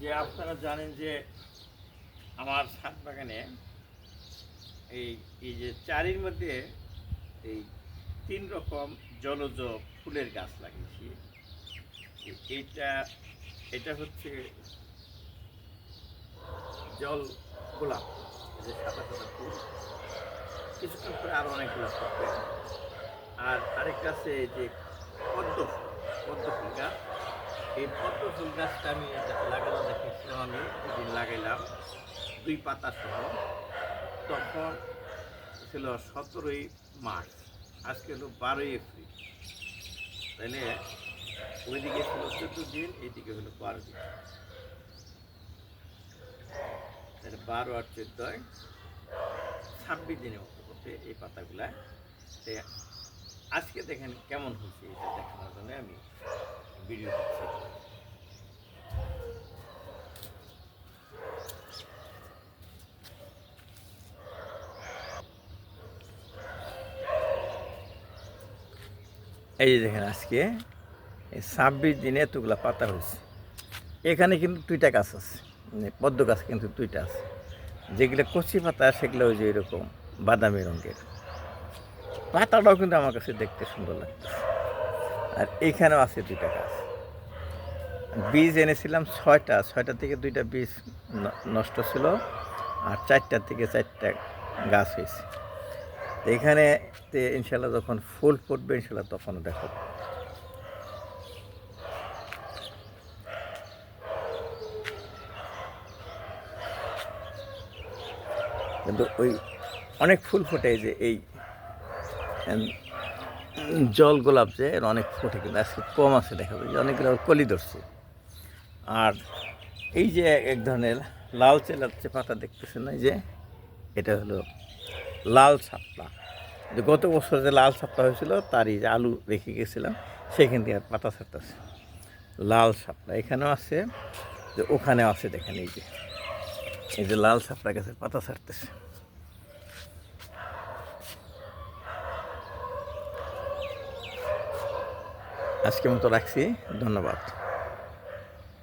যে আপনারা জানেন যে আমার ছাদ বাগানে এই এই যে চারির মধ্যে এই তিন রকম জলজ ফুলের গাছ লাগিয়েছি। এইটা, এটা হচ্ছে জল গোলাপ যে সাদা সাদা ফুল। কিছুক্ষণ পরে আরও অনেক গোলাপ থাকবে আর আরেকটা আছে যে পদ্ম পদ্ম ফুল গাছ। এই পদ্ম ফুল গাছটা আমি লাগানো দেখেছিলাম আমি যেদিন লাগাইলাম। দুই পাতা সহ। তখন ছিল সতেরোই মার্চ, আজকে হলো বারোই এপ্রিল। তাহলে ওইদিকে ছিল চোদ্দ দিন এইদিকে হলো বারো দিন। তাহলে বারো আর চোদ্দয় ছাব্বিশ দিনের মতো করতে এই পাতাগুলা। আজকে দেখেন কেমন হয়েছে এটা দেখানোর জন্য আমি। করছি এই যে দেখেন আজকে এই ছাব্বিশ দিনে এতগুলা পাতা হয়েছে। এখানে কিন্তু দুইটা গাছ আছে মানে পদ্ম গাছ কিন্তু দুইটা আছে। যেগুলো কচি পাতা, সেগুলো ওই যে এরকম বাদামি রঙের। পাতাটাও কিন্তু আমার কাছে দেখতে সুন্দর লাগছে আর এখানেও আছে দুইটা গাছ। বীজ এনেছিলাম ছয়টা ছয়টা থেকে দুইটা বীজ নষ্ট ছিল আর চারটা থেকে চারটা গাছ হয়েছে। এখানে ইনশাল্লাহ যখন ফুল ফুটবে ইনশাল্লাহ তখনও দেখাবো। কিন্তু ওই অনেক ফুল ফোটে যে এই জল গোলাপ যে, অনেক ফোটে, কিন্তু আজকে কম আছে দেখা যায় যে অনেকগুলো কলি ধরছে। আর এই যে এক ধরনের লালচে লালচে পাতা দেখতেছেন না যে, এটা হলো লাল ছাপলা। যে গত বছর যে লাল ছাপলা হয়েছিল, তারই যে আলু রেখে গেছিলাম, সেখান থেকে পাতা ছাড়তেছে। লাল ছাপলা। এখানেও আছে, যে ওখানেও আছে, দেখেন এই যে। এই যে লাল ছাপলা গাছের পাতা ছাড়তেছে। আজকে মতো রাখছি। ধন্যবাদ।